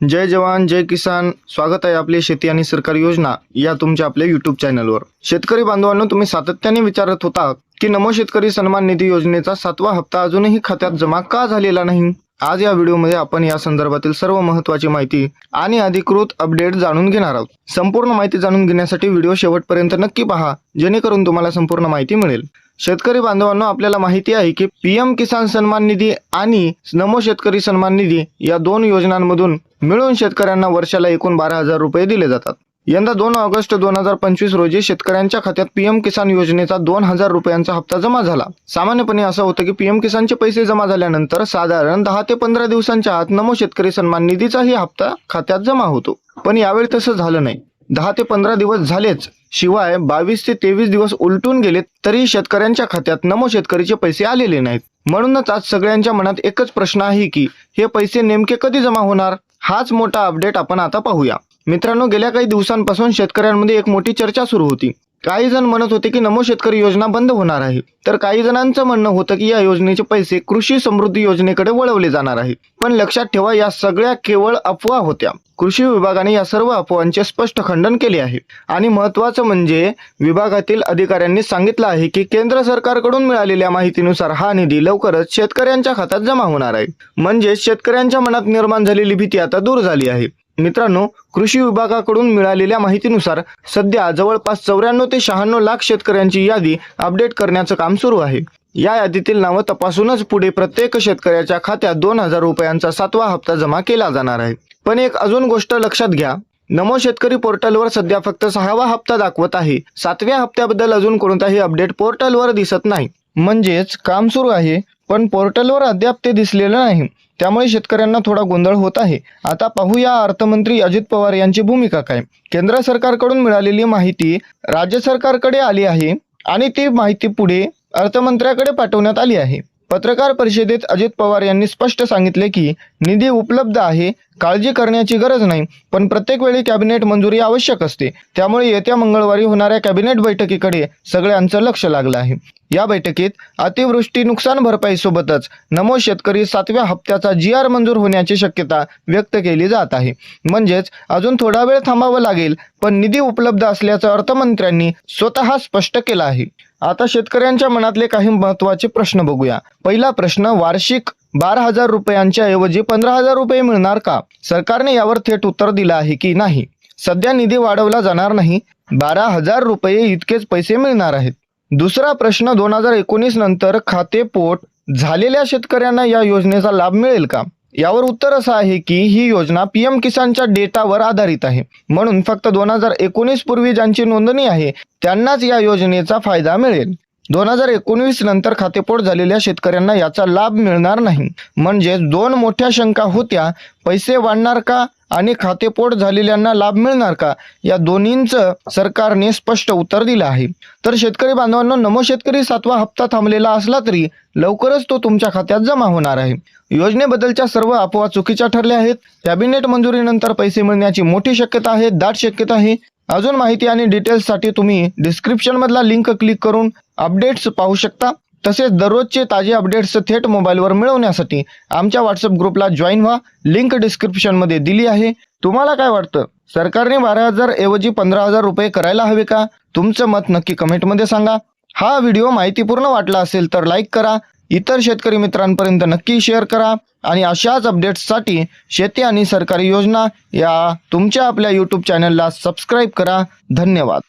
जय जवान जय किसान. स्वागत आहे आपली शेती आणि सरकारी योजना या तुमच्या आपल्या युट्यूब चॅनलवर शेतकरी बांधवांनो तुम्ही सातत्याने विचारत होता की नमो शेतकरी सन्मान निधी योजनेचा सातवा हप्ता अजूनही खात्यात जमा का झालेला नाही? आज या व्हिडिओमध्ये आपण या संदर्भातील सर्व महत्त्वाची माहिती आणि अधिकृत अपडेट जाणून घेणार आहोत. संपूर्ण माहिती जाणून घेण्यासाठी व्हिडिओ शेवटपर्यंत नक्की पहा जेणेकरून तुम्हाला संपूर्ण माहिती मिळेल. शेतकरी बांधवांनो आपल्याला माहिती आहे की पीएम किसान सन्मान निधी आणि नमो शेतकरी सन्मान निधी या दोन योजनांमधून मिळून शेतकऱ्यांना वर्षाला एकूण बारा हजार रुपये दिले जातात. यंदा दोन ऑगस्ट दोन हजार पंचवीस रोजी शेतकऱ्यांच्या खात्यात पीएम किसान योजनेचा दोन हजार रुपयांचा हप्ता जमा झाला. सामान्यपणे असं होतं की पीएम किसानचे पैसे जमा झाल्यानंतर साधारण दहा ते पंधरा दिवसांच्या आत नमो शेतकरी सन्मान निधीचाही हप्ता खात्यात जमा होतो. पण यावेळी तसं झालं नाही. दहा ते पंधरा दिवस झालेच. शिवाय बावीस ते तेवीस दिवस उलटून गेले तरी शेतकऱ्यांच्या खात्यात नमो शेतकरीचे पैसे आलेले नाहीत. म्हणूनच आज सगळ्यांच्या मनात एकच प्रश्न आहे की हे पैसे नेमके कधी जमा होणार? हाच मोठा अपडेट आपण आता पाहूया. मित्रांनो गेल्या काही दिवसांपासून शेतकऱ्यांमध्ये एक मोठी चर्चा सुरू होती. काही जण म्हणत होते की नमो शेतकरी योजना बंद होणार आहे. तर काही जणांचं म्हणणं होतं की या योजनेचे पैसे कृषी समृद्धी योजनेकडे वळवले जाणार आहे. पण लक्षात ठेवा या सगळ्या केवळ अफवा होत्या. कृषी विभागाने या सर्व अफवांचे स्पष्ट खंडन केले आहे. आणि महत्वाचं म्हणजे विभागातील अधिकाऱ्यांनी सांगितलं आहे की केंद्र सरकारकडून मिळालेल्या माहितीनुसार हा निधी लवकरच शेतकऱ्यांच्या खात्यात जमा होणार आहे. म्हणजे शेतकऱ्यांच्या मनात निर्माण झालेली भीती आता दूर झाली आहे. मित्रांनो कृषी विभागाकडून मिळालेल्या माहितीनुसार सध्या जवळपास चौऱ्याण्णव ते शहाण्णव लाख शेतकऱ्यांची यादी अपडेट करण्याचं काम सुरू आहे. या यादीतील नावं तपासूनच पुढे प्रत्येक शेतकऱ्याच्या खात्यात दोन हजार रुपयांचा सातवा हप्ता जमा केला जाणार आहे. पण एक अजून गोष्ट लक्षात घ्या. नमो शेतकरी पोर्टलवर सध्या फक्त सहावा हप्ता दाखवत आहे. सातव्या हप्त्याबद्दल अजून कोणताही अपडेट पोर्टलवर दिसत नाही. म्हणजेच काम सुरू आहे. पण पोर्टलवर अद्याप ते दिसलेलं नाही. त्यामुळे शेतकऱ्यांना थोडा गोंधळ होत आहे. आता पाहूया अर्थमंत्री अजित पवार यांची भूमिका काय. केंद्र सरकारकडून मिळालेली माहिती राज्य सरकारकडे आली आहे आणि ती माहिती पुढे अर्थमंत्र्याकडे पाठवण्यात आली आहे. पत्रकार परिषदेत अजित पवार यांनी स्पष्ट सांगितले की निधी उपलब्ध आहे काळजी करण्याची गरज नाही पण प्रत्येक वेळी कॅबिनेट मंजुरी आवश्यक असते. त्यामुळे येत्या मंगळवारी होणाऱ्या कॅबिनेट बैठकीकडे सगळ्यांचं लक्ष लागलं आहे. या बैठकीत अतिवृष्टी नुकसान भरपाईसोबतच नमो शेतकरी सातव्या हप्त्याचा जी आर मंजूर होण्याची शक्यता व्यक्त केली जात आहे. म्हणजेच अजून थोडा वेळ थांबावं लागेल पण निधी उपलब्ध असल्याचं अर्थमंत्र्यांनी स्वतः स्पष्ट केलं आहे. आता शेतकऱ्यांच्या मनातले काही महत्त्वाचे प्रश्न बघूया. पहिला प्रश्न वार्षिक बारा हजार रुपयांच्या ऐवजी पंधरा हजार रुपये मिळणार का? सरकारने यावर थेट उत्तर दिलं आहे की नाही. सध्या निधी वाढवला जाणार नाही. बारा हजार रुपये इतकेच पैसे मिळणार आहेत. दुसरा प्रश्न दोन हजार एकोणीस नंतर खातेपोट झालेल्या शेतकऱ्यांना या योजनेचा लाभ मिळेल का? यावर उत्तर असं आहे की ही योजना पीएम किसानच्या डेटावर आधारित आहे. म्हणून फक्त दोन हजार एकोणीस पूर्वी ज्यांची नोंदणी आहे त्यांनाच या योजनेचा फायदा मिळेल. दोन हजार एकोणवीस नंतर खातेपोट झालेल्या शेतकऱ्यांना याचा लाभ मिळणार नाही. म्हणजे दोन मोठ्या शंका होत्या पैसे वाढणार का आणि खातेपोट झालेल्यांना लाभ मिळणार का? या दोन्हींचं सरकारने स्पष्ट उत्तर दिलं आहे. तर शेतकरी बांधवांना नमो शेतकरी सातवा हप्ता थांबलेला असला तरी लवकरच तो तुमच्या खात्यात जमा होणार आहे. योजनेबद्दलच्या सर्व अफवा चुकीच्या ठरल्या आहेत. कॅबिनेट मंजुरीनंतर पैसे मिळण्याची मोठी शक्यता आहे दाट शक्यता आहे. अजून माहिती आणि डिटेल्ससाठी तुम्ही डिस्क्रिप्शनमधला लिंक क्लिक करून अपडेट्स पाहू शकता. तसेच दररोजचे ताजे अपडेट्स थेट मोबाईलवर मिळवण्यासाठी आमच्या व्हॉट्सअप ग्रुपला जॉईन व्हा. लिंक डिस्क्रिप्शनमध्ये दिली आहे. तुम्हाला काय वाटतं? सरकारने बारा हजार ऐवजी पंधरा हजार रुपये करायला हवे का? तुमचं मत नक्की कमेंटमध्ये सांगा. हा व्हिडिओ माहितीपूर्ण वाटला असेल तर लाईक करा. इतर शेतकरी मित्रांपर्यंत नक्की शेअर करा आणि अशाच अपडेट्ससाठी शेती आणि सरकारी योजना या तुमच्या आपल्या यूट्यूब चॅनलला सबस्क्राईब करा. धन्यवाद.